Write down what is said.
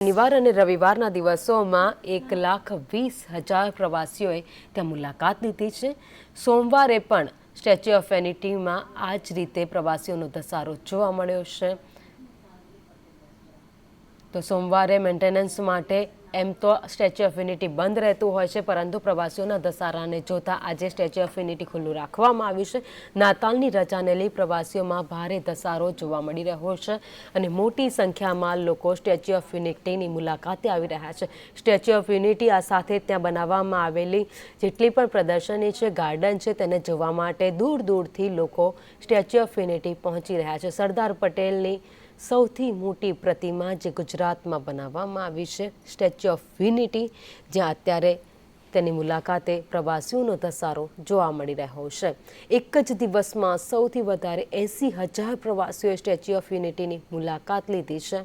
શનિવાર અને રવિવારના દિવસોમાં એક લાખ વીસ હજાર પ્રવાસીઓએ ત્યાં મુલાકાત લીધી છે. સોમવારે પણ સ્ટેચ્યુ ઓફ યુનિટીમાં આ જ રીતે પ્રવાસીઓનો ધસારો જોવા મળ્યો છે. તો સોમવારે મેન્ટેનન્સ માટે એમ તો સ્ટેચ્યુ ઓફ યુનિટી બંધ રહેતું હોય છે, પરંતુ પ્રવાસીઓના ધસારાને જોતા આજે સ્ટેચ્યુ ઓફ યુનિટી ખુલ્લું રાખવામાં આવ્યું છે. નાતાલની રજાને લઈ પ્રવાસીઓમાં ભારે ધસારો જોવા મળી રહ્યો છે અને મોટી સંખ્યામાં લોકો સ્ટેચ્યુ ઓફ યુનિટીની મુલાકાતે આવી રહ્યા છે. સ્ટેચ્યુ ઓફ યુનિટી આ સાથે ત્યાં બનાવવામાં આવેલી જેટલી પણ પ્રદર્શની છે, ગાર્ડન છે, તેને જોવા માટે દૂર દૂરથી લોકો સ્ટેચ્યુ ઓફ યુનિટી પહોંચી રહ્યા છે. સરદાર પટેલની સૌથી મોટી પ્રતિમા જે ગુજરાતમાં બનાવવામાં આવી છે સ્ટેચ્યુ ઓફ યુનિટી જ્યાં અત્યારે તેની મુલાકાતે પ્રવાસીઓનો ધસારો જોવા મળી રહ્યો છે. એક જ દિવસમાં સૌથી વધારે એંસી હજાર પ્રવાસીઓએ સ્ટેચ્યુ ઓફ યુનિટીની મુલાકાત લીધી છે.